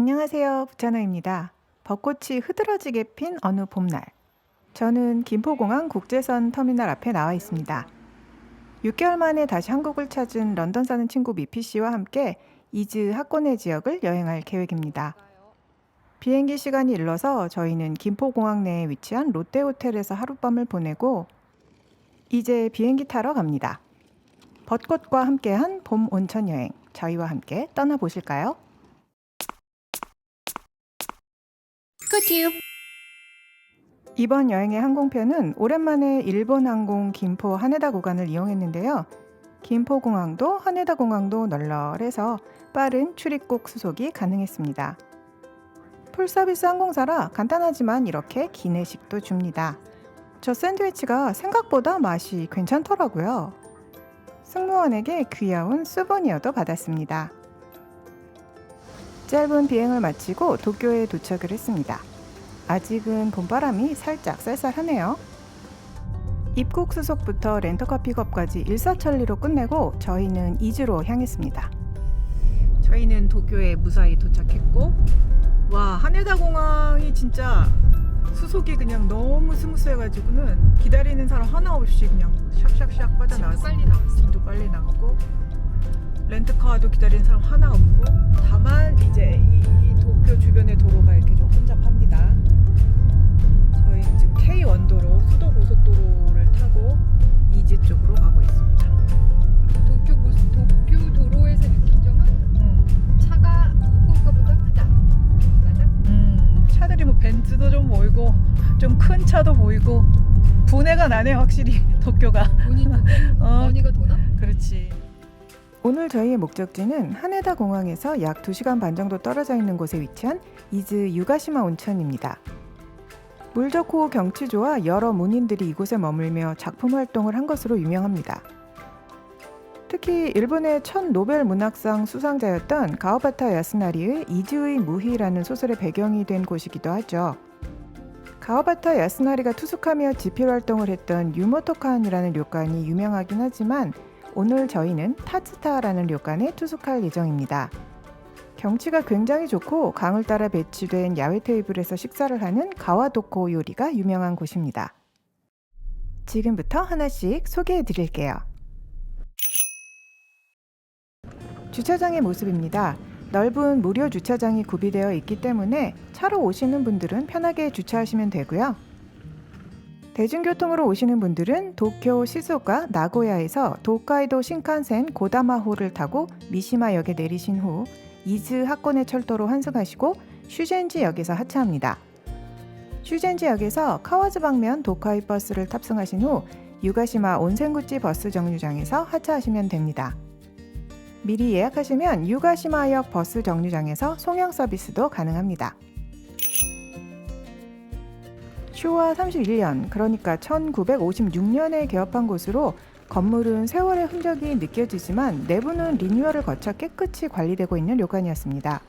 안녕하세요. 부찬호입니다. 벚꽃이 흐드러지게 핀 어느 봄날. 저는 김포공항 국제선 터미널 앞에 나와 있습니다. 6개월 만에 다시 한국을 찾은 런던 사는 친구 미피 씨와 함께 이즈 학고내 지역을 여행할 계획입니다. 비행기 시간이 일러서 저희는 김포공항 내에 위치한 롯데호텔에서 하룻밤을 보내고 이제 비행기 타러 갑니다. 벚꽃과 함께한 봄 온천 여행 저희와 함께 떠나보실까요? 이번 여행의 항공편은 오랜만에 일본 항공 김포 하네다 구간을 이용했는데요. 김포공항도 하네다 공항도 널널해서 빠른 출입국 수속이 가능했습니다. 풀서비스 항공사라 간단하지만 이렇게 기내식도 줍니다. 저 샌드위치가 생각보다 맛이 괜찮더라고요. 승무원에게 귀여운 수보니어도 받았습니다. 짧은 비행을 마치고 도쿄에 도착을 했습니다. 아직은 봄바람이 살짝 쌀쌀하네요. 입국 수속부터 렌터카 픽업까지 일사천리로 끝내고 저희는 이즈로 향했습니다. 저희는 도쿄에 무사히 도착했고 와 하네다 공항이 진짜 수속이 그냥 너무 스무스해가지고는 기다리는 사람 하나 없이 그냥 샥샥샥 나왔어. 짐도 빨리 나가고 렌트카도 기다리는 사람 하나 없고 다만 이제 이, 이 도쿄 주변의 도로가 이렇게 좀 혼잡합니다. 저희는 지금 K 원도로 수도 고속도로를 타고 이지 쪽으로 가고 있습니다. 도쿄 고, 도쿄 도로에서 느낀 점은 음, 차가 후쿠오카보다 크다. 맞아? 음, 차들이 뭐 벤츠도 좀 보이고 좀 큰 차도 보이고 분해가 나네 확실히 도쿄가. 돈이 어. 머니가 도나? 그렇지. 오늘 저희의 목적지는 하네다 공항에서 약 2시간 반 정도 떨어져 있는 곳에 위치한 이즈 유가시마 온천입니다. 물 좋고 경치 좋아 여러 문인들이 이곳에 머물며 작품 활동을 한 것으로 유명합니다. 특히 일본의 첫 노벨 문학상 수상자였던 가오바타 야스나리의 이즈의 무희라는 소설의 배경이 된 곳이기도 하죠. 가오바타 야스나리가 투숙하며 지필 활동을 했던 유모토칸이라는 료칸이 유명하긴 하지만 오늘 저희는 타츠타라는 료칸에 투숙할 예정입니다. 경치가 굉장히 좋고 강을 따라 배치된 야외 테이블에서 식사를 하는 가와도코 요리가 유명한 곳입니다. 지금부터 하나씩 소개해 드릴게요. 주차장의 모습입니다. 넓은 무료 주차장이 구비되어 있기 때문에 차로 오시는 분들은 편하게 주차하시면 되고요. 대중교통으로 오시는 분들은 도쿄, 시즈오카, 나고야에서 도카이도 신칸센 고다마호를 타고 미시마역에 내리신 후 이즈 하코네 철도로 환승하시고 슈젠지역에서 하차합니다. 슈젠지역에서 카와즈 방면 도카이 버스를 탑승하신 후 유가시마 온센구치 버스 정류장에서 하차하시면 됩니다. 미리 예약하시면 유가시마역 버스 정류장에서 송영 서비스도 가능합니다. 쇼와 31년, 그러니까 1956년에 개업한 곳으로 건물은 세월의 흔적이 느껴지지만 내부는 리뉴얼을 거쳐 깨끗이 관리되고 있는 료관이었습니다.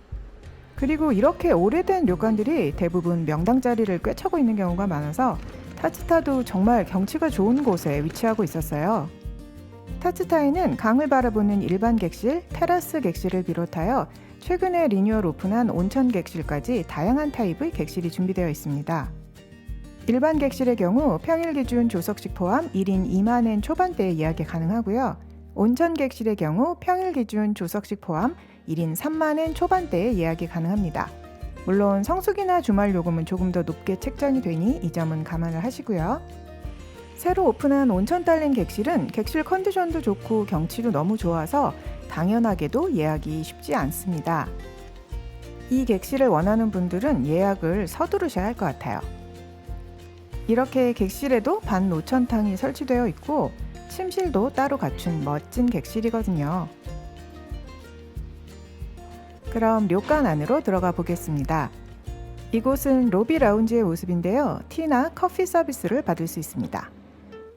그리고 이렇게 오래된 료관들이 대부분 명당 자리를 꿰차고 있는 경우가 많아서 타츠타도 정말 경치가 좋은 곳에 위치하고 있었어요. 타츠타에는 강을 바라보는 일반 객실, 테라스 객실을 비롯하여 최근에 리뉴얼 오픈한 온천 객실까지 다양한 타입의 객실이 준비되어 있습니다. 일반 객실의 경우 평일 기준 조석식 포함 1인 2만엔 초반대에 예약이 가능하고요. 온천 객실의 경우 평일 기준 조석식 포함 1인 3만엔 초반대에 예약이 가능합니다. 물론 성수기나 주말 요금은 조금 더 높게 책정이 되니 이 점은 감안을 하시고요. 새로 오픈한 온천 딸린 객실은 객실 컨디션도 좋고 경치도 너무 좋아서 당연하게도 예약이 쉽지 않습니다. 이 객실을 원하는 분들은 예약을 서두르셔야 할 것 같아요. 이렇게 객실에도 반 노천탕이 설치되어 있고 침실도 따로 갖춘 멋진 객실이거든요. 그럼 료칸 안으로 들어가 보겠습니다. 이곳은 로비 라운지의 모습인데요. 티나 커피 서비스를 받을 수 있습니다.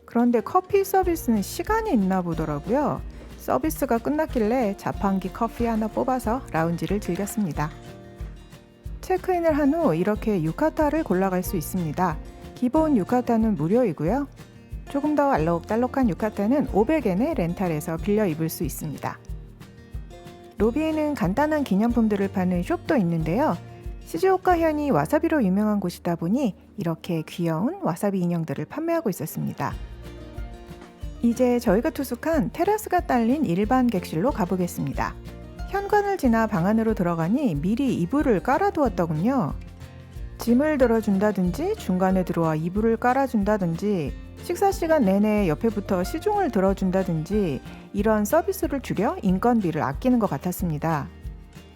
그런데 커피 서비스는 시간이 있나 보더라고요. 서비스가 끝났길래 자판기 커피 하나 뽑아서 라운지를 즐겼습니다. 체크인을 한 후 이렇게 유카타를 골라갈 수 있습니다. 기본 유카타는 무료이고요. 조금 더 알록달록한 유카타는 500엔에 렌탈해서 빌려 입을 수 있습니다. 로비에는 간단한 기념품들을 파는 숍도 있는데요. 시즈오카 현이 와사비로 유명한 곳이다 보니 이렇게 귀여운 와사비 인형들을 판매하고 있었습니다. 이제 저희가 투숙한 테라스가 딸린 일반 객실로 가보겠습니다. 현관을 지나 방 안으로 들어가니 미리 이불을 깔아두었더군요. 짐을 들어준다든지 중간에 들어와 이불을 깔아준다든지 식사 시간 내내 옆에부터 시중을 들어준다든지 이런 서비스를 줄여 인건비를 아끼는 것 같았습니다.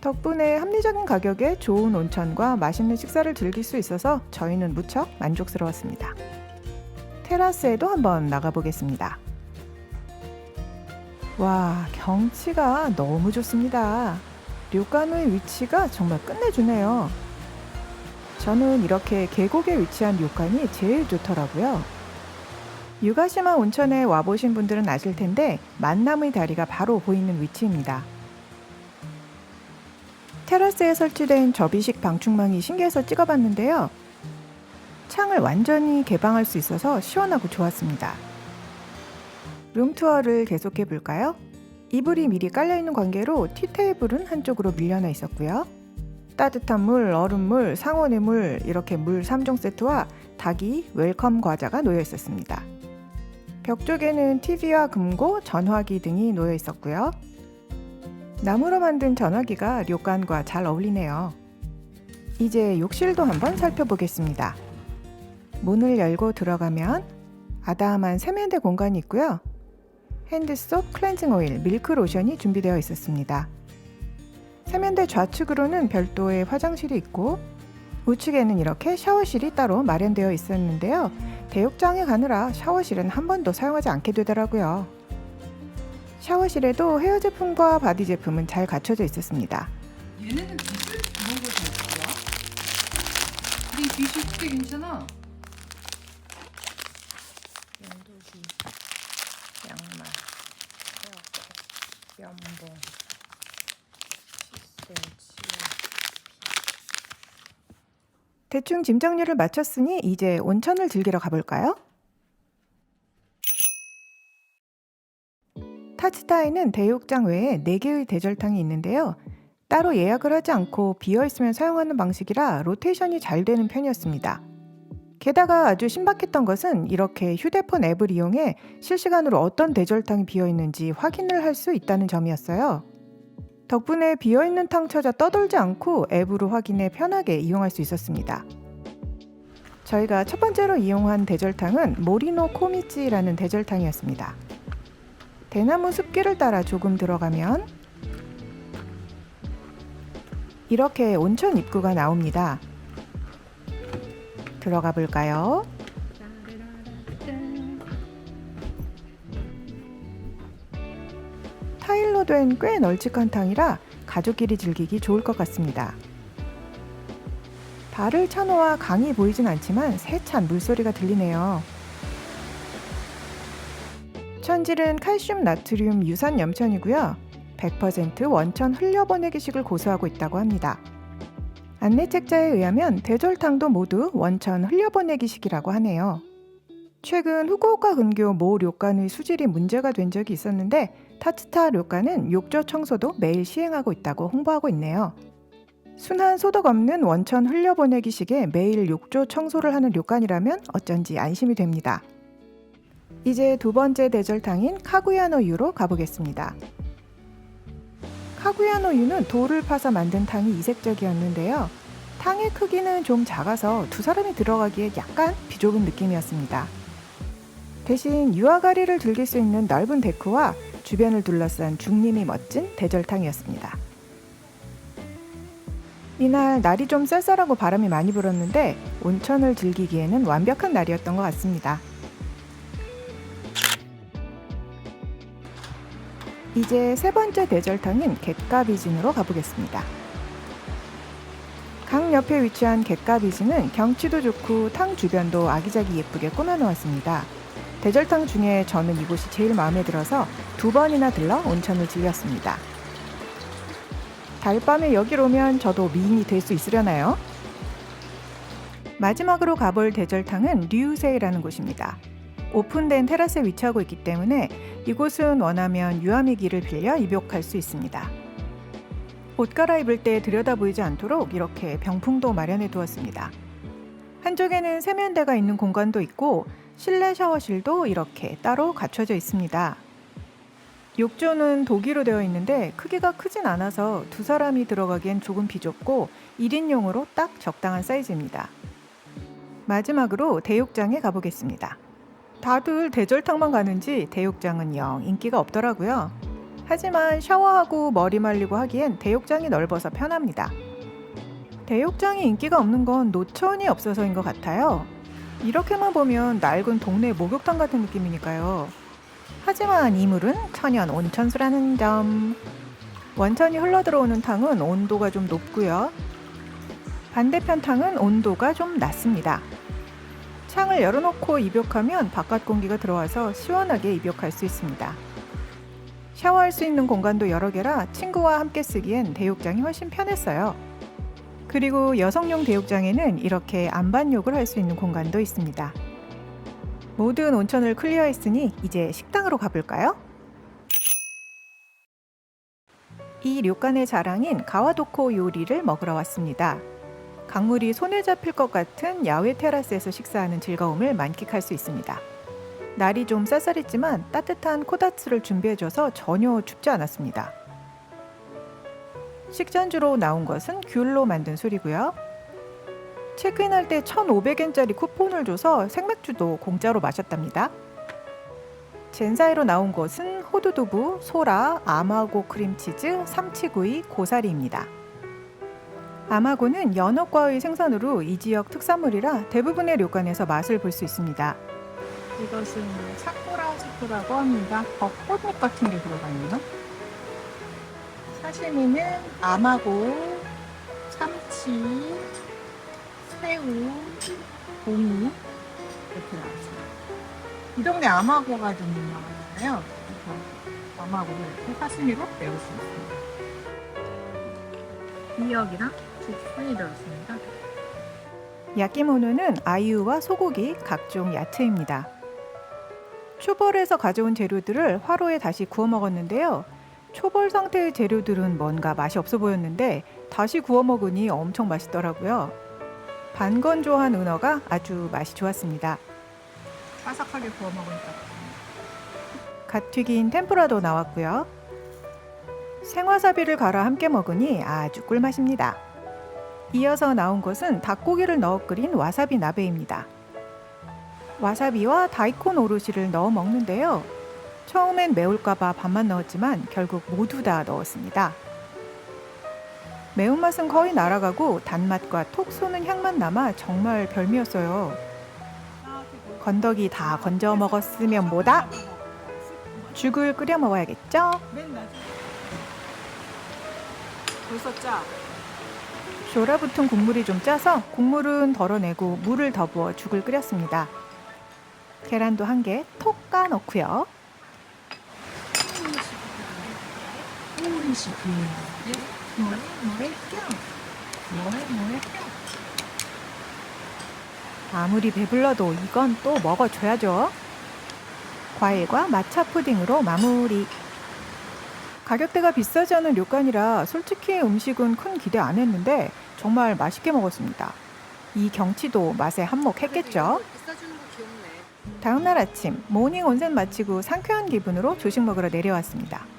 덕분에 합리적인 가격에 좋은 온천과 맛있는 식사를 즐길 수 있어서 저희는 무척 만족스러웠습니다. 테라스에도 한번 나가보겠습니다. 와, 경치가 너무 좋습니다. 료칸의 위치가 정말 끝내주네요. 저는 이렇게 계곡에 위치한 료칸이 제일 좋더라고요. 유가시마 온천에 와보신 분들은 아실 텐데 만남의 다리가 바로 보이는 위치입니다. 테라스에 설치된 접이식 방충망이 신기해서 찍어봤는데요. 창을 완전히 개방할 수 있어서 시원하고 좋았습니다. 룸투어를 계속해 볼까요? 이불이 미리 깔려있는 관계로 티테이블은 한쪽으로 밀려나 있었고요. 따뜻한 물, 얼음물, 상온의 물 이렇게 물 3종 세트와 닭이 웰컴 과자가 놓여 있었습니다. 벽 쪽에는 TV와 금고, 전화기 등이 놓여 있었고요. 나무로 만든 전화기가 료관과 잘 어울리네요. 이제 욕실도 한번 살펴보겠습니다. 문을 열고 들어가면 아담한 세면대 공간이 있고요. 핸드소프, 클렌징 오일, 밀크 로션이 준비되어 있었습니다. 세면대 좌측으로는 별도의 화장실이 있고 우측에는 이렇게 샤워실이 따로 마련되어 있었는데요. 대욕장에 가느라 샤워실은 한 번도 사용하지 않게 되더라고요. 샤워실에도 헤어 제품과 바디 제품은 잘 갖춰져 있었습니다. 얘네는 빛을 주는 거지 뭐야? 네 빛이 그때 괜찮아. 연두기, 양말, 헤어캡, 연봉, 시셀, 치아. 대충 짐 정리를 마쳤으니 이제 온천을 즐기러 가볼까요? 타츠타에는 대욕장 외에 4개의 대절탕이 있는데요. 따로 예약을 하지 않고 비어있으면 사용하는 방식이라 로테이션이 잘 되는 편이었습니다. 게다가 아주 신박했던 것은 이렇게 휴대폰 앱을 이용해 실시간으로 어떤 대절탕이 비어 있는지 확인을 할 수 있다는 점이었어요. 덕분에 비어 있는 탕 찾아 떠돌지 않고 앱으로 확인해 편하게 이용할 수 있었습니다. 저희가 첫 번째로 이용한 대절탕은 모리노 코미치라는 대절탕이었습니다. 대나무 숲길을 따라 조금 들어가면 이렇게 온천 입구가 나옵니다. 들어가 볼까요? 된 꽤 널찍한 탕이라 가족끼리 즐기기 좋을 것 같습니다. 발을 차놓아 강이 보이진 않지만 세찬 물소리가 들리네요. 천질은 칼슘 나트륨 유산 염천이고요. 100% 원천 흘려보내기식을 고수하고 있다고 합니다. 안내 책자에 의하면 대절탕도 모두 원천 흘려보내기식이라고 하네요. 최근 후쿠오카 근교 모 료칸의 수질이 문제가 된 적이 있었는데 타츠타 료칸은 욕조 청소도 매일 시행하고 있다고 홍보하고 있네요. 순한 소독 없는 원천 흘려보내기식에 매일 욕조 청소를 하는 료칸이라면 어쩐지 안심이 됩니다. 이제 두 번째 대절탕인 카구야노유로 가보겠습니다. 카구야노유는 돌을 파서 만든 탕이 이색적이었는데요. 탕의 크기는 좀 작아서 두 사람이 들어가기에 약간 비좁은 느낌이었습니다. 대신 유아가리를 즐길 수 있는 넓은 데크와 주변을 둘러싼 중림이 멋진 대절탕이었습니다. 이날 날이 좀 쌀쌀하고 바람이 많이 불었는데 온천을 즐기기에는 완벽한 날이었던 것 같습니다. 이제 세 번째 대절탕인 갯가비진으로 가보겠습니다. 강 옆에 위치한 갯가비진은 경치도 좋고 탕 주변도 아기자기 예쁘게 꾸며놓았습니다. 대절탕 중에 저는 이곳이 제일 마음에 들어서 두 번이나 들러 온천을 즐겼습니다. 달밤에 여길 오면 저도 미인이 될 수 있으려나요? 마지막으로 가볼 대절탕은 류세이라는 곳입니다. 오픈된 테라스에 위치하고 있기 때문에 이곳은 원하면 유아미 길을 빌려 입욕할 수 있습니다. 옷 갈아입을 때 들여다 보이지 않도록 이렇게 병풍도 마련해 두었습니다. 한쪽에는 세면대가 있는 공간도 있고 실내 샤워실도 이렇게 따로 갖춰져 있습니다. 욕조는 독일로 되어 있는데 크기가 크진 않아서 두 사람이 들어가기엔 조금 비좁고 1인용으로 딱 적당한 사이즈입니다. 마지막으로 대욕장에 가보겠습니다. 다들 대절탕만 가는지 대욕장은 영 인기가 없더라고요. 하지만 샤워하고 머리 말리고 하기엔 대욕장이 넓어서 편합니다. 대욕장이 인기가 없는 건 노천이 없어서인 것 같아요. 이렇게만 보면 낡은 동네 목욕탕 같은 느낌이니까요. 하지만 이 물은 천연 온천수라는 점. 원천이 흘러들어오는 탕은 온도가 좀 높고요. 반대편 탕은 온도가 좀 낮습니다. 창을 열어놓고 입욕하면 바깥 공기가 들어와서 시원하게 입욕할 수 있습니다. 샤워할 수 있는 공간도 여러 개라 친구와 함께 쓰기엔 대욕장이 훨씬 편했어요. 그리고 여성용 대욕장에는 이렇게 안반욕을 할 수 있는 공간도 있습니다. 모든 온천을 클리어했으니 이제 식당으로 가볼까요? 이 료칸의 자랑인 가와도코 요리를 먹으러 왔습니다. 강물이 손에 잡힐 것 같은 야외 테라스에서 식사하는 즐거움을 만끽할 수 있습니다. 날이 좀 쌀쌀했지만 따뜻한 코다츠를 준비해줘서 전혀 춥지 않았습니다. 식전주로 나온 것은 귤로 만든 술이고요. 체크인할 때 1,500엔짜리 쿠폰을 줘서 생맥주도 공짜로 마셨답니다. 젠사이로 나온 것은 호두두부, 소라, 아마고 크림치즈, 삼치구이, 고사리입니다. 아마고는 연어과의 생선으로 이 지역 특산물이라 대부분의 료칸에서 맛을 볼 수 있습니다. 이것은 사쿠라 스프라고 합니다. 벚꽃잎 같은 게 들어가 있나? 사시미는 아마고, 참치, 새우, 고무 이렇게 나왔어요. 이 동네 아마고가 좀 유명하잖아요. 그래서 아마고를 이렇게 사시미로 매울 수 있습니다. 미역이랑 죽순이 들었습니다. 야끼모노는 아이유와 소고기, 각종 야채입니다. 초벌에서 가져온 재료들을 화로에 다시 구워 먹었는데요. 초벌 상태의 재료들은 뭔가 맛이 없어 보였는데 다시 구워 먹으니 엄청 맛있더라고요. 반건조한 은어가 아주 맛이 좋았습니다. 바삭하게 구워 먹으니까 갓 튀긴 템프라도 나왔고요. 생와사비를 갈아 함께 먹으니 아주 꿀맛입니다. 이어서 나온 것은 닭고기를 넣어 끓인 와사비 나베입니다. 와사비와 다이콘 오로시를 넣어 먹는데요. 처음엔 매울까봐 반만 넣었지만 결국 모두 다 넣었습니다. 매운맛은 거의 날아가고 단맛과 톡 쏘는 향만 남아 정말 별미였어요. 건더기 다 건져 먹었으면 뭐다? 죽을 끓여 먹어야겠죠? 벌써 짜. 쇼라붙은 국물이 좀 짜서 국물은 덜어내고 물을 더 부어 죽을 끓였습니다. 계란도 한 개 톡 까놓고요. 오리시 뭐해 뭐해 껴 뭐해 뭐해 껴 아무리 배불러도 이건 또 먹어줘야죠. 과일과 마차 푸딩으로 마무리. 가격대가 비싸지 않은 료칸이라 솔직히 음식은 큰 기대 안 했는데 정말 맛있게 먹었습니다. 이 경치도 맛에 한몫했겠죠. 비싸주는 거 귀엽네. 다음 날 아침 모닝 온센 마치고 상쾌한 기분으로 조식 먹으러 내려왔습니다.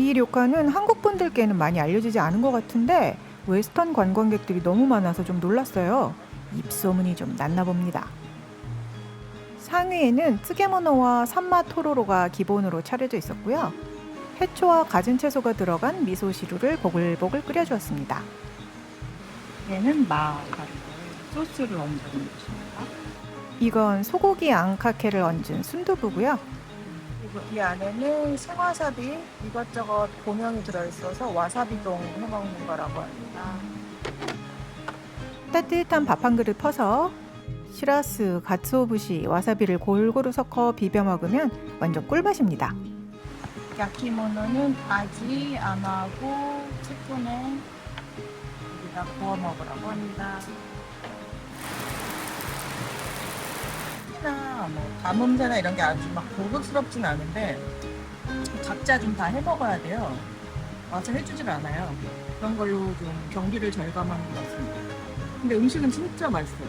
이 료칸은 한국 분들께는 많이 알려지지 않은 것 같은데 웨스턴 관광객들이 너무 많아서 좀 놀랐어요. 입소문이 좀 났나 봅니다. 상위에는 쯔게모노와 산마 토로로가 기본으로 차려져 있었고요. 해초와 가진 채소가 들어간 미소시루를 보글보글 끓여주었습니다. 얘는 마가리를 소스를 얹는 것입니다. 이건 소고기 앙카케를 얹은 순두부고요. 그리고 이 안에는 생와사비 이것저것 고명이 들어있어서 와사비동 해먹는 거라고 합니다. 따뜻한 밥 한 그릇 퍼서 시라스, 가츠오부시, 와사비를 골고루 섞어 비벼 먹으면 완전 꿀맛입니다. 야키모노는 아지, 아마고, 치쿠네 여기다 구워 먹으라고 합니다. 특히나 뭐 담음새나 이런 게 아주 막 고급스럽진 않은데 각자 좀 다 해 먹어야 돼요. 와서 해주질 않아요. 그런 걸로 좀 경비를 절감하는 것 같습니다. 근데 음식은 진짜 맛있어요.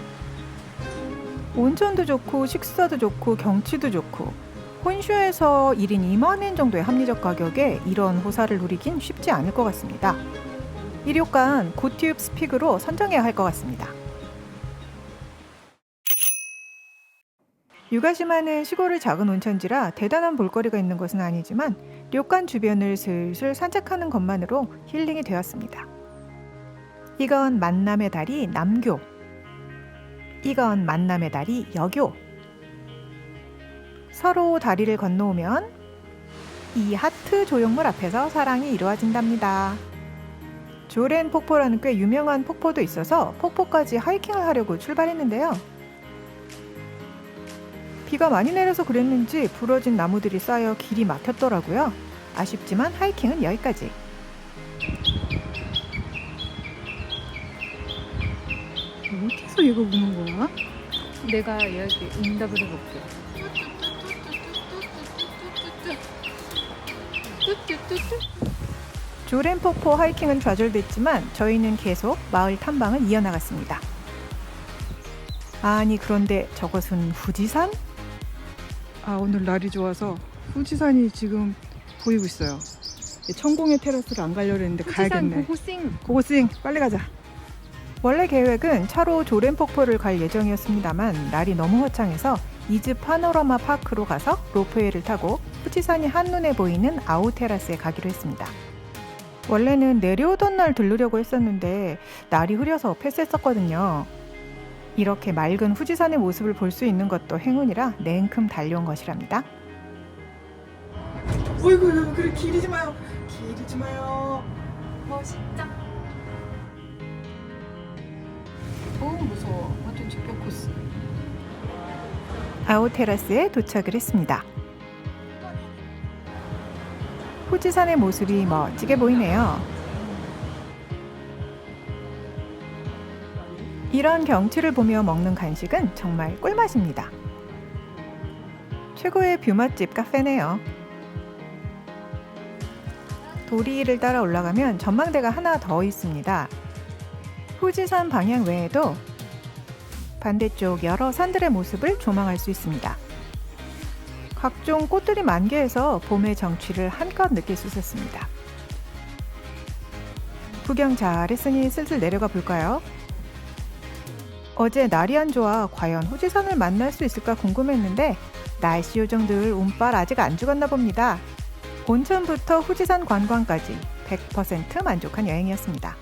온천도 좋고 식사도 좋고 경치도 좋고 혼슈에서 1인 2만 엔 정도의 합리적 가격에 이런 호사를 누리긴 쉽지 않을 것 같습니다. 이 료간 고티읍 스픽으로 선정해야 할 것 같습니다. 유가시마는 시골의 작은 온천지라 대단한 볼거리가 있는 것은 아니지만 료간 주변을 슬슬 산책하는 것만으로 힐링이 되었습니다. 이건 만남의 다리 남교, 이건 만남의 다리 여교. 서로 다리를 건너오면 이 하트 조형물 앞에서 사랑이 이루어진답니다. 조렌 폭포라는 꽤 유명한 폭포도 있어서 폭포까지 하이킹을 하려고 출발했는데요. 비가 많이 내려서 그랬는지 부러진 나무들이 쌓여 길이 막혔더라고요. 아쉽지만 하이킹은 여기까지. 어디서 이거 보는 거야? 내가 여기 응답을 해볼게. 조렌 폭포 하이킹은 좌절됐지만 저희는 계속 마을 탐방을 이어나갔습니다. 아니 그런데 저것은 후지산? 아 오늘 날이 좋아서 후지산이 지금 보이고 있어요. 천공의 테라스를 안 가려고 했는데 가야겠네. 고고싱. 고고싱 빨리 가자. 원래 계획은 차로 조렌 폭포를 갈 예정이었습니다만 날이 너무 화창해서 이즈 파노라마 파크로 가서 로프웨이를 타고 후지산이 한눈에 보이는 아우 테라스에 가기로 했습니다. 원래는 내려오던 날 들르려고 했었는데 날이 흐려서 패스했었거든요. 이렇게 맑은 후지산의 모습을 볼 수 있는 것도 행운이라 냉큼 달려온 것이랍니다. 어이구 여러분 그래 기리지 마요. 기리지 마요. 멋있다. 오 무서워. 완전 제격 코스. 아우 테라스에 도착을 했습니다. 후지산의 모습이 멋지게 보이네요. 이런 경치를 보며 먹는 간식은 정말 꿀맛입니다. 최고의 뷰 맛집 카페네요. 도리를 따라 올라가면 전망대가 하나 더 있습니다. 후지산 방향 외에도 반대쪽 여러 산들의 모습을 조망할 수 있습니다. 각종 꽃들이 만개해서 봄의 정취를 한껏 느낄 수 있었습니다. 구경 잘했으니 슬슬 내려가 볼까요? 어제 날이 안 좋아 과연 후지산을 만날 수 있을까 궁금했는데 날씨 요정 들 운빨 아직 안 죽었나 봅니다. 온천부터 후지산 관광까지 100% 만족한 여행이었습니다.